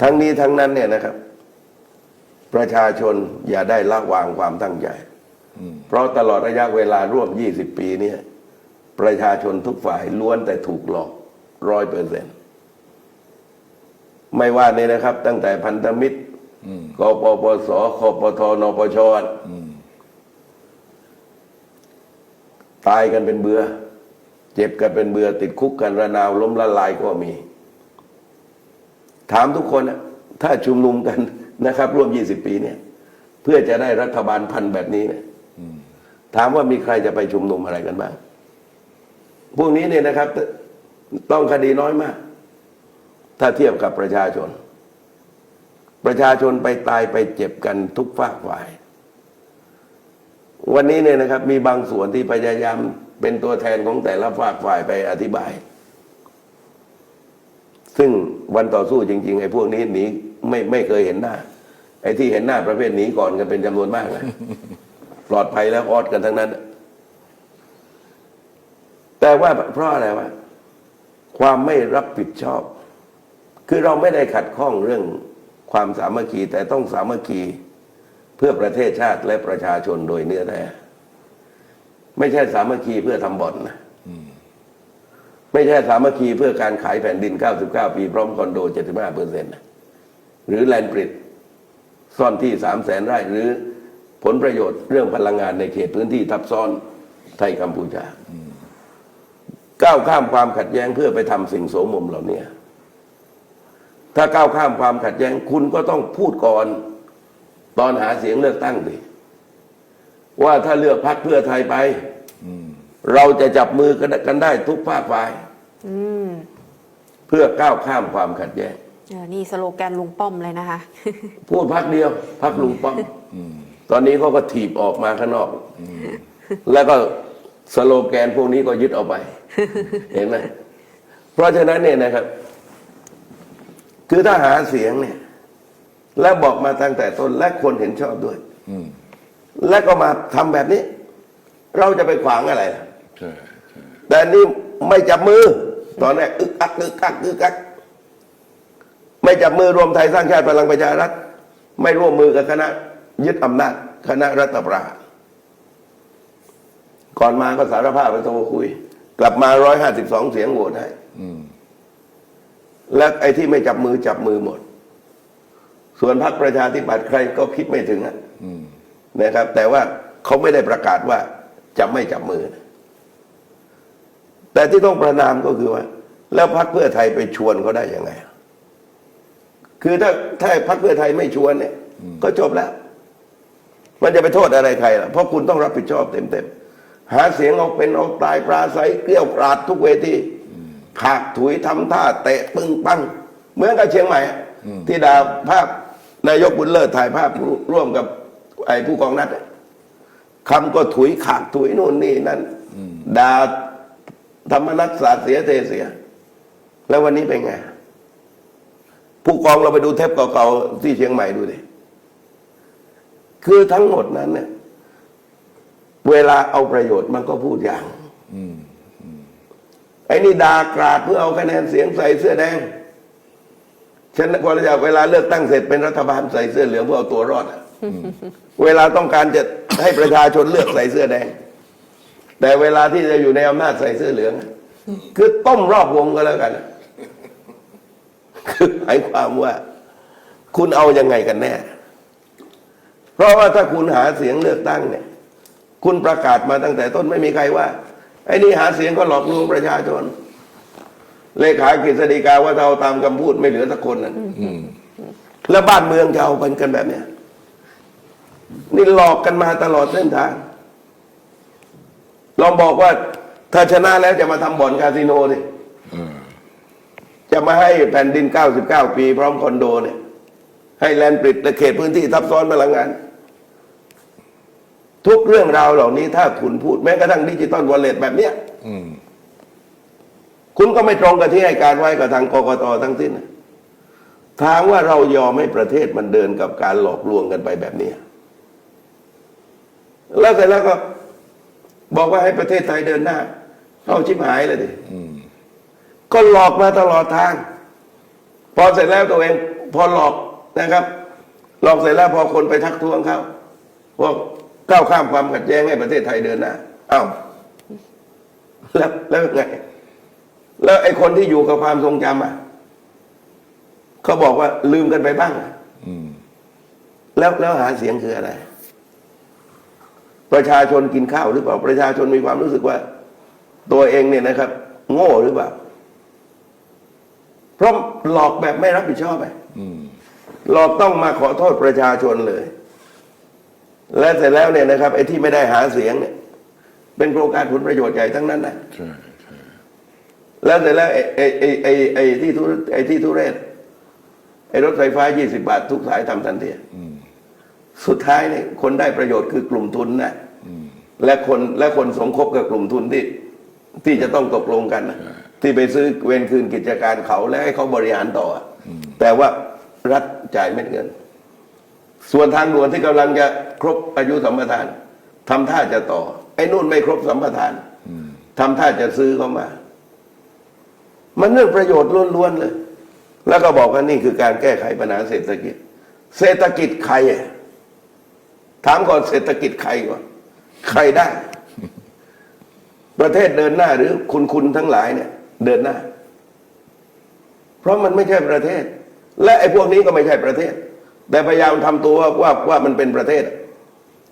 ทั้งนี้ทั้งนั้นเนี่ยนะครับ ประชาชนอย่าได้ละวางความตั้งใจเพราะตลอดระยะเวลาร่วม 20 ปีเนี่ย ประชาชนทุกฝ่ายล้วนแต่ถูกหลอกร้อยเปอร์เซ็นต์ไม่ว่าเนี่ยนะครับ ตั้งแต่พันธมิตรกปปสคปทนปชตายกันเป็นเบือเจ็บกันเป็นเบือติดคุกกันระนาวล้มละลายก็มี ถามทุกคนนะถ้าชุมนุมกันนะครับ ร่วม 20 ปีเนี่ย เพื่อจะได้รัฐบาลพันธ์แบบนี้เนี่ยถามว่ามีใครจะไปชุมนุมอะไรกันบ้างพวกนี้เนี่ยนะครับ ต้องคดีน้อยมาก ถ้าเทียบกับประชาชน ประชาชนไปตายไปเจ็บกันทุกฝากฝ่าย วันนี้เนี่ยนะครับ มีบางส่วนที่พยายามเป็นตัวแทนของแต่ละฝากฝ่ายไปอธิบาย ซึ่ง วันต่อสู้จริง ๆ ไอ้พวกนี้หนีไม่ไม่เคยเห็นหน้า ไอ้ที่เห็นหน้าประเภทหนีก่อนกันเป็นจำนวนมากเลยปลอดภัยแล้วออดกันทั้งนั้น แต่ว่าเพราะอะไรวะความไม่รับผิดชอบ คือเราไม่ได้ขัดข้องเรื่องความสามัคคีแต่ต้องสามัคคีเพื่อประเทศชาติและประชาชนโดยเนื้อแท้ไม่ใช่สามัคคีเพื่อทำบ่อนนะ ไม่ใช่สามัคคีเพื่อการขายแผ่นดิน 99 ปี พร้อมคอนโด 75เปอร์เซ็นต์หรือแลนด์บริดซ่อนที่ 3 แสนไร่หรือผลประโยชน์เรื่องพลังงานในเขตพื้นที่ทับซ้อนไทยกัมพูชา ก้าวข้ามความขัดแย้งเพื่อไปทำสิ่งโสมมเหล่านี้ถ้าก้าวข้ามความขัดแย้งคุณก็ต้องพูดก่อนตอนหาเสียงเลือกตั้งดิว่าถ้าเลือกพรรคเพื่อไทยไป เราจะจับมือกันได้ทุกภาคฝ่ายอืมเพื่อก้าวข้ามความขัดแย้งเออนี่สโลแกนลุงป้อมเลยนะคะ พูดพักเดียวพักลุงป้อมตอนนี้เขาก็ถีบออกมาข้างนอก แล้วก็สโลแกนพวกนี้ก็ยึดเอาไป เห็นไหมเพราะฉะนั้นเนี่ยนะครับ คือถ้าหาเสียงเนี่ย แล้วบอกมาตั้งแต่ต้นและคนเห็นชอบด้วยแล้วก็มาทำแบบนี้ เราจะไปขวางอะไรล่ะใช่ใช่ แต่นี่ไม่จับมือ ตอนแรกอึกอักอึกอักอึกอักไม่จับมือรวมไทยสร้างชาติพลังประชารัฐ ไม่ร่วมมือกับคณะ ยึดอำนาจคณะรัฐประหารก่อนมาก็สารภาพไปโทรคุย กลับมาร้อยห้าสิบสองเสียงโหวตให้แล้วไอ้ที่ไม่จับมือจับมือหมด ส่วนพรรคประชาธิปัตย์ใครก็คิดไม่ถึงอะนะครับ แต่ว่าเขาไม่ได้ประกาศว่าจะไม่จับมือนะ แต่ที่ต้องประนามก็คือว่า แล้วพรรคเพื่อไทยไปชวนเขาได้ยังไง คือถ้าถ้าพรรคเพื่อไทยไม่ชวนเนี่ย ก็จบแล้ว มันจะไปโทษอะไรใครล่ะ เพราะคุณต้องรับผิดชอบเต็มๆ หาเสียงเอาเป็นเอาตายปราศัยเกลี้ยวกราดทุกเวทีขากถุยทำท่าเตะปึ้งปังเหมือนกับเชียงใหม่อะที่ดาภาพนายกบุญเลิศถ่ายภาพร่วมกับไอ้ผู้กองนัดอะคำก็ถุยขากถุยนู่นนี่นั่นด่า ธรรมนัตสาดเสียเทเสีย แล้ววันนี้เป็นไง ผู้กองเราไปดูเทปเก่าๆที่เชียงใหม่ดูดิคือทั้งหมดนั้นเนี่ยเวลาเอาประโยชน์มันก็พูดอย่างอืมไอ้นี่ด่ากราดเพื่อเอาคะแนนเสียงใส่เสื้อแดงฉันพอจะเวลาเลือกตั้งเสร็จเป็นรัฐบาลใส่เสื้อเหลืองเพื่อเอาตัวรอดอะเวลาต้องการจะให้ประชาชนเลือกใส่เสื้อแดง แต่เวลาที่จะอยู่ในอำนาจใส่เสื้อเหลือง คือต้มรอบวงก็แล้วกัน คือหมายความว่า คุณเอายังไงกันแน่ เพราะว่าถ้าคุณหาเสียงเลือกตั้งเนี่ย คุณประกาศมาตั้งแต่ต้นไม่มีใครว่า ไอ้นี่หาเสียงก็หลอกลวงประชาชน เลขากฤษฎีกาว่าเอาตามคำพูดไม่เหลือสักคนนั่นแล้วบ้านเมืองจะเอากันกันแบบเนี้ยนี่หลอกกันมาตลอดเส้นทาง ลองบอกว่าถ้าชนะแล้วจะมาทำบ่อนคาสิโนดิจะมาให้แผ่นดิน 99 ปี พร้อมคอนโดเนี่ย ให้แลนด์ปริดและเขตพื้นที่ทับซ้อนพลังงาน ทุกเรื่องราวเหล่านี้ถ้าคุณพูดแม้กระทั่งดิจิตอลวอลเล็ตแบบเนี้ยคุณก็ไม่ตรงกับที่ให้การไว้กับทางกกตทั้งสิ้นถามว่าเรายอมให้ประเทศมันเดินกับการหลอกลวงกันไปแบบนี้แล้วเสร็จแล้วก็ บอกว่าให้ประเทศไทยเดินหน้า เอาชิบหายเลยดิอืมก็หลอกมาตลอดทาง พอเสร็จแล้วตัวเอง พอหลอกนะครับ หลอกเสร็จแล้วพอคนไปทักท้วงเขาว่าก้าวข้ามความขัดแย้งให้ประเทศไทยเดินหน้าอ้าวแล้วแล้วไง แล้วไอ้คนที่อยู่กับความทรงจำอะเขาบอกว่าลืมกันไปบ้างอะอืมแล้วแล้วหาเสียงคืออะไร ประชาชนกินข้าวหรือเปล่า ประชาชนมีความรู้สึกว่า ตัวเองเนี่ยนะครับ โง่หรือเปล่า เพราะหลอกแบบไม่รับผิดชอบไปอืมหลอกต้องมาขอโทษประชาชนเลย และเสร็จแล้วเนี่ยนะครับไอ้ที่ไม่ได้หาเสียงเนี่ย เป็นโครงการผลประโยชน์ใหญ่ทั้งนั้นนะใช่ใช่แล้วเสร็จแล้วไอ้ไอ้ไอ้ไอ้ไอ้ที่ทุไอ้ที่ทุเรศไอ้รถไฟฟ้า 20 บาท ทุกสายทำทันทีอืม สุดท้ายเนี่ยคนได้ประโยชน์คือกลุ่มทุนนะอืมและคนและคนสมคบกับกลุ่มทุนที่ที่จะต้องตกลงกันนะที่ไปซื้อเวรคืนกิจการเขาแล้วให้เขาบริหารต่ออะแต่ว่ารัฐจ่ายเม็ดเงิน ส่วนทางด่วนที่กำลังจะครบอายุสัมปทานทำท่าจะต่อ ไอ้นู่นไม่ครบสัมปทานทำท่าจะซื้อเข้ามา มันเรื่องประโยชน์ล้วนๆเลย แล้วก็บอกว่านี่คือการแก้ไขปัญหาเศรษฐกิจ เศรษฐกิจใครอะ ถามก่อนเศรษฐกิจใครก่อนใครได้ ประเทศเดินหน้าหรือคุณคุณทั้งหลายเนี่ย เดินหน้า เพราะมันไม่ใช่ประเทศ และไอ้พวกนี้ก็ไม่ใช่ประเทศ แต่พยายามทำตัวว่าว่าว่ามันเป็นประเทศ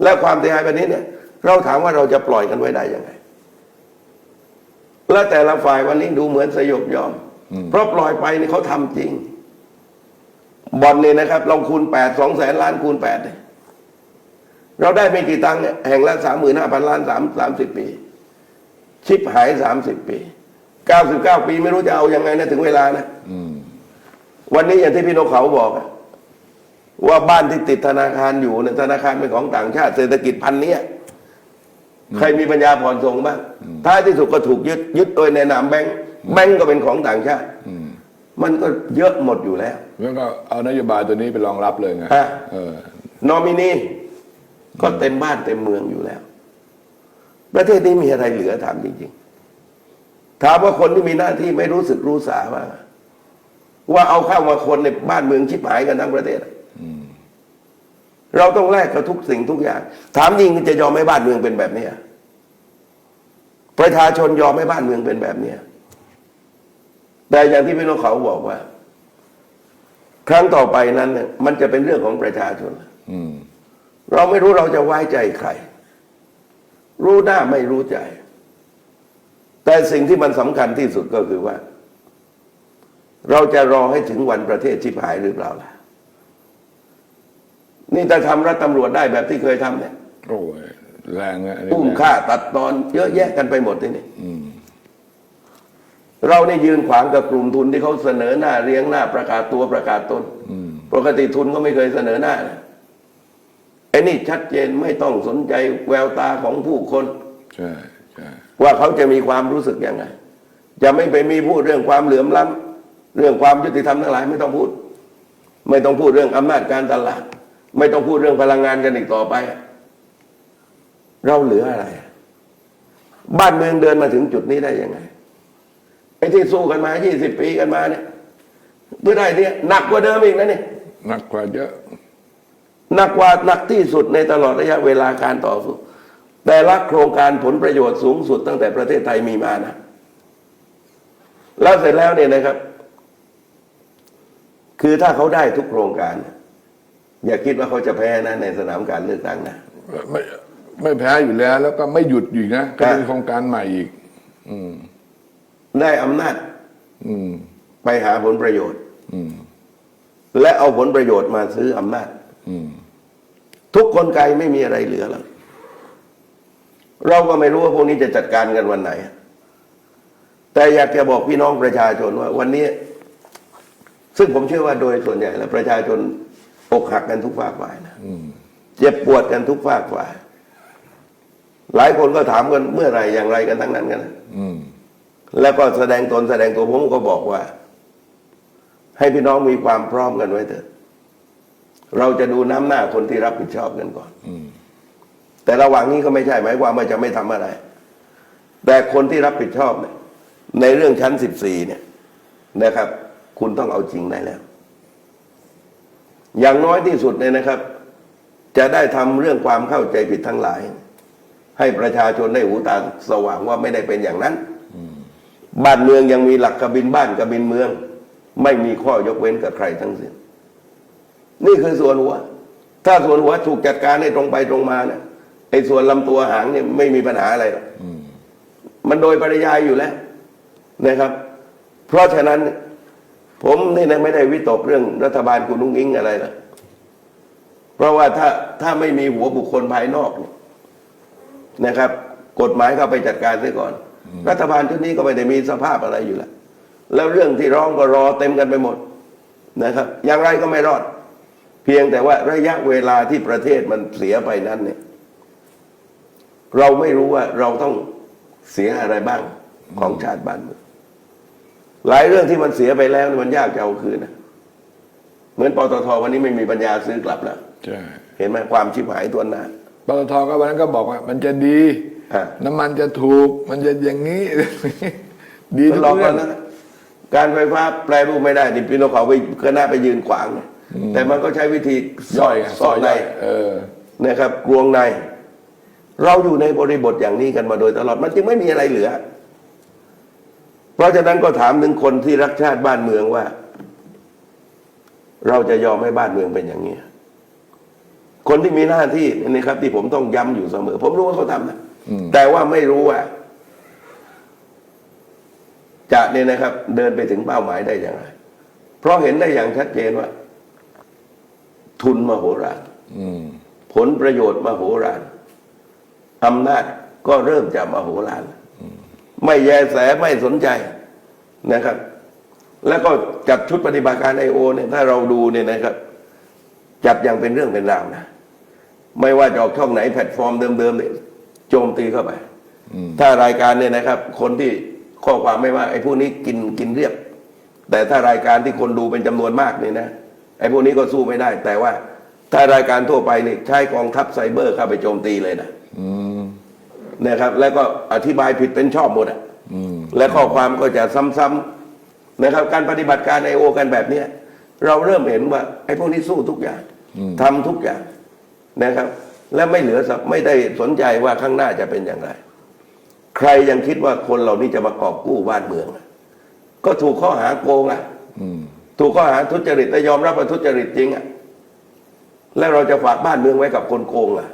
และความเสียหายแบบนี้เนี่ย เราถามว่าเราจะปล่อยกันไว้ได้ยังไง และแต่ละฝ่ายวันนี้ดูเหมือนสยบยอม เพราะปล่อยไปนี่เขาทำจริงบอลเนี่ยนะครับลองคูณแปดสองแสนล้านคูณแปดเนี่ย เราได้ไม่กี่ตังค์เนี่ยแห่งละสามหมื่นห้าพันล้านสามสามสิบปี ชิปหายสามสิบปีเก้าสิบเก้าปีไม่รู้จะเอายังไงนะถึงเวลานะอืมวันนี้อย่างที่พี่นกเขาบอกอะว่าบ้านที่ติดธนาคารอยู่เนี่ยธนาคารเป็นของต่างชาติ เศรษฐกิจพันเนี้ยใครมีปัญญาผ่อนส่งบ้างท้ายที่สุดก็ถูกยึดยึดโดยในนามแบงก์แบงก์ก็เป็นของต่างชาติอืมมันก็เยอะหมดอยู่แล้วแล้วก็เอานโยบายตัวนี้ไปรองรับเลยไงฮะเออนอมินี ก็เต็มบ้านเต็มเมืองอยู่แล้ว ประเทศนี้มีอะไรเหลือถามจริงๆถามว่าคนที่มีหน้าที่ไม่รู้สึกรู้สาว่าว่าเอาเข้ามาคนในบ้านเมืองชิบหายกันทั้งประเทศอะเราต้องแลกกับทุกสิ่งทุกอย่าง ถามจริงจะยอมให้บ้านเมืองเป็นแบบเนี้ยประชาชนยอมให้บ้านเมืองเป็นแบบเนี้ยแต่อย่างที่พี่นกเขาบอกว่า ครั้งต่อไปนั้นเนี่ยมันจะเป็นเรื่องของประชาชนอืม เราไม่รู้เราจะไว้ใจใคร รู้หน้าไม่รู้ใจ แต่สิ่งที่มันสำคัญที่สุดก็คือว่า เราจะรอให้ถึงวันประเทศชิบหายหรือเปล่าล่ะ นี่ถ้าทำรัฐตำรวจได้แบบที่เคยทำเนี่ยโอ้ยแรงอะอันนี้อุ้มแรงฆ่าตัดตอนเยอะแยะกันไปหมดทีนี่อืมเรานี่ยืนขวางกับกลุ่มทุนที่เขาเสนอหน้าเรียงหน้าประกาศตัวประกาศตนอืมปกติทุนก็ไม่เคยเสนอหน้านะ ไอ้นี่ชัดเจนไม่ต้องสนใจแววตาของผู้คนใช่ใช่ว่าเขาจะมีความรู้สึกยังไงจะไม่ไปมีพูดเรื่องความเหลื่อมล้ำเรื่องความยุติธรรมทั้งหลายไม่ต้องพูด ไม่ต้องพูดเรื่องอำนาจการตลาด ไม่ต้องพูดเรื่องพลังงานกันอีกต่อไป เราเหลืออะไร บ้านเมืองเดินมาถึงจุดนี้ได้ยังไงไอ้ที่สู้กันมา 20 ปีกันมาเนี่ยเพื่อได้เนี่ยหนักกว่าเดิมอีกนะเนี่ยหนักกว่าเยอะ หนักกว่าหนักที่สุดในตลอดระยะเวลาการต่อสู้ แต่ละโครงการผลประโยชน์สูงสุดตั้งแต่ประเทศไทยมีมานะ แล้วเสร็จแล้วเนี่ยนะครับ คือถ้าเขาได้ทุกโครงการ อย่าคิดว่าเขาจะแพ้นะในสนามการเลือกตั้งนะไม่ไม่แพ้อยู่แล้ว แล้วก็ไม่หยุดอยู่นะก็ครับมีโครงการใหม่อีก อืม ได้อำนาจ อืม ไปหาผลประโยชน์ อืม และเอาผลประโยชน์มาซื้ออำนาจ อืม ทุกกลไกไม่มีอะไรเหลือแล้ว เราก็ไม่รู้ว่าพวกนี้จะจัดการกันวันไหน แต่อยากจะบอกพี่น้องประชาชนว่า วันนี้ซึ่งผมเชื่อว่าโดยส่วนใหญ่แล้วประชาชนอกหักกันทุกภาคฝ่ายนะเจ็บปวดกันทุกภาคฝ่าย หลายคนก็ถามกันเมื่อไหร่อย่างไรกันทั้งนั้นกันแล้วก็แสดงตนแสดงตัวผมก็บอกว่า ให้พี่น้องมีความพร้อมกันไว้เถอะ เราจะดูน้ำหน้าคนที่รับผิดชอบกันก่อนอืมแต่ระหว่างนี้ก็ไม่ใช่หมายความว่าจะไม่ทำอะไร แต่คนที่รับผิดชอบเนี่ยในเรื่องชั้นสิบสี่เนี่ยนะครับ คุณต้องเอาจริงได้แล้ว อย่างน้อยที่สุดเนี่ยนะครับ จะได้ทำเรื่องความเข้าใจผิดทั้งหลาย ให้ประชาชนได้หูตาสว่างว่าไม่ได้เป็นอย่างนั้นบ้านเมืองยังมีหลักกบินบ้านกบินเมือง ไม่มีข้อยกเว้นกับใครทั้งสิ้น นี่คือส่วนหัว ถ้าส่วนหัวถูกจัดการให้ตรงไปตรงมาเนี่ยไอ้ส่วนลำตัวหางเนี่ยไม่มีปัญหาอะไรหรอกมันโดยปริยายอยู่แล้วนะครับ เพราะฉะนั้น ผมนี่นะไม่ได้วิตกเรื่องรัฐบาลคุณนุ้งอิงอะไรนะเพราะว่าถ้าถ้าไม่มีหัวบุคคลภายนอกเนี่ยนะครับ กฎหมายเข้าไปจัดการซะก่อน รัฐบาลชุดนี้ก็ไม่ได้มีสภาพอะไรอยู่แล้วแล้วเรื่องที่ร้องก็รอเต็มกันไปหมดนะครับ อย่างไรก็ไม่รอด เพียงแต่ว่าระยะเวลาที่ประเทศมันเสียไปนั้นเนี่ย เราไม่รู้ว่าเราต้องเสียอะไรบ้างของชาติบ้านเมืองหลายเรื่องที่มันเสียไปแล้วเนี่ยมันยากจะเอาคืนนะเหมือนปตทวันนี้ไม่มีปัญญาซื้อกลับแล้วใช่เห็นไหมความชิบหายตัวหน้าปตทก็วันนั้นก็บอกว่า มันจะดีอะน้ำมันจะถูก มันจะอย่างนี้ ดีททุดกลองเรื่กัอนงนะการไฟฟ้าแปรรูปไม่ได้ดิพี่นกเขาไปก็น่าไปยืนขวางนะ แต่มันก็ใช้วิธีสย่ออยดไงสอดในย่อยเออ นะครับกลวงใน เราอยู่ในบริบทอย่างนี้กันมาโดยตลอด มันจึงไม่มีอะไรเหลือ เพราะฉะนั้นก็ถามถึงคนที่รักชาติบ้านเมืองว่า เราจะยอมให้บ้านเมืองเป็นอย่างนี้ คนที่มีหน้าที่นี่ครับ ที่ผมต้องย้ำอยู่เสมอ ผมรู้ว่าเขาทำนะแต่ว่าไม่รู้ว่า จะเนี่ยนะครับ เดินไปถึงเป้าหมายได้อย่างไร เพราะเห็นได้อย่างชัดเจนว่า ทุนมโหฬารอืมผลประโยชน์มโหฬารอำนาจก็เริ่มจะมโหฬารไม่แยแสไม่สนใจนะครับ แล้วก็จัดชุดปฏิบัติการไอโอเนี่ยถ้าเราดูเนี่ยนะครับ จัดอย่างเป็นเรื่องเป็นราวนะไม่ว่าจะออกช่องไหนแพลตฟอร์มเดิมๆเนี่ยโจมตีเข้าไปถ้ารายการเนี่ยนะครับ คนที่ข้อความไม่ว่าไอ้พวกนี้กินกินเรียบ แต่ถ้ารายการที่คนดูเป็นจำนวนมากเนี่ยนะ ไอ้พวกนี้ก็สู้ไม่ได้ แต่ว่า ถ้ารายการทั่วไปนี่ใช้กองทัพไซเบอร์เข้าไปโจมตีเลยนะอืมนะครับ แล้วก็อธิบายผิดเป็นชอบหมดอะอืมและข้อความก็จะซ้ำๆนะครับ การปฏิบัติการไอโอกันแบบเนี้ยเราเริ่มเห็นว่า ไอ้พวกนี้สู้ทุกอย่างทำทุกอย่างนะครับ และไม่เหลือสักไม่ได้สนใจว่าข้างหน้าจะเป็นอย่างไร ใครยังคิดว่าคนเหล่านี้จะมากอบกู้บ้านเมืองอะก็ถูกข้อหาโกงอะอืม ถูกข้อหาทุจริตแต่ยอมรับว่าทุจริตจริงอะแล้วเราจะฝากบ้านเมืองไว้กับคนโกงอะ